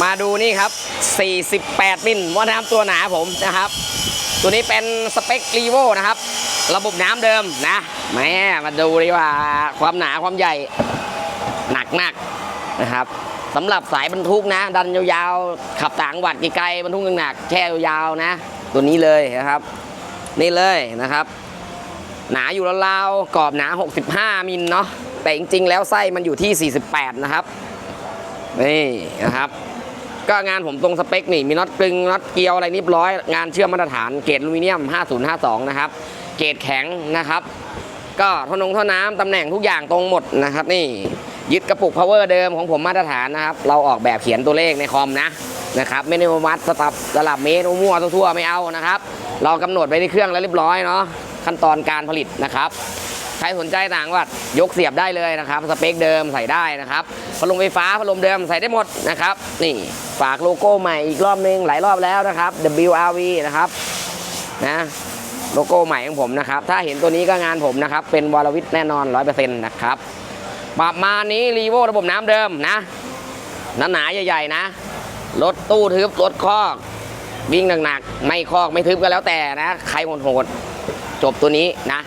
มาดูนี่ครับ 48 มิลว่าน้ำตัวหนาผมนะครับ ตัวนี้เป็นสเปครีโวนะครับ ระบบน้ำเดิมนะแม่มาดูดีว่าความหนาความใหญ่หนักมากนะครับสำหรับสายบรรทุกนะ ดันยาวๆ ขับต่างวัดไกลๆบรรทุกหนักแช่ยาวๆนะ ตัวนี้เลยนะครับ นี่เลยนะครับ หนาอยู่ราวๆกรอบหนา 65 มิลเนาะแต่จริงๆ แล้วไส้มันอยู่ที่ 48 นะครับนี่นะครับ ก็งานผมตรงสเปคนี่มีน็อตกลึงน็อตเกลียวอะไรเรียบร้อย งานเชื่อมมาตรฐานเกรดอลูมิเนียม 5052 นะครับ เกรดแข็งนะครับ ก็ทนงท่อน้ำตำแหน่งทุกอย่างตรงหมดนะครับ นี่ยึดกระปุก power เดิมของผมมาตรฐานนะครับ เราออกแบบเขียนตัวเลขในคอมนะนะครับไม่ได้มาวัดสตับสลับเมตรมั่วทั่วๆไม่เอานะครับ เรากำหนดไว้ในเครื่องแล้วเรียบร้อยเนาะขั้นตอนการผลิตนะครับ ครสนใจต่างวัดยกเสียบได้เลยนะครับ สเปคเดิมใส่ได้นะครับพัดลมไฟฟ้าพัดลมเดิมใส่ได้หมดนะครับนี่ฝากโลโก้ใหม่อีกรอบนึงหลายรอบแล้วนะครับ WRV นะครับนะโลโก้ใหม่ของผมนะครับ ถ้าเห็นตัวนี้ก็งานผมนะครับ เป็นวรวิทย์แน่นอน 100%นะครับประมาณนี้รีโวระบบน้ำเดิมนะหนาๆใหญ่ ๆ นะรถตู้ทึบรถคอกวิ่งหนักๆไม่คอกไม่ทึบก็แล้วแต่นะ ใครโหดๆจบตัวนี้นะ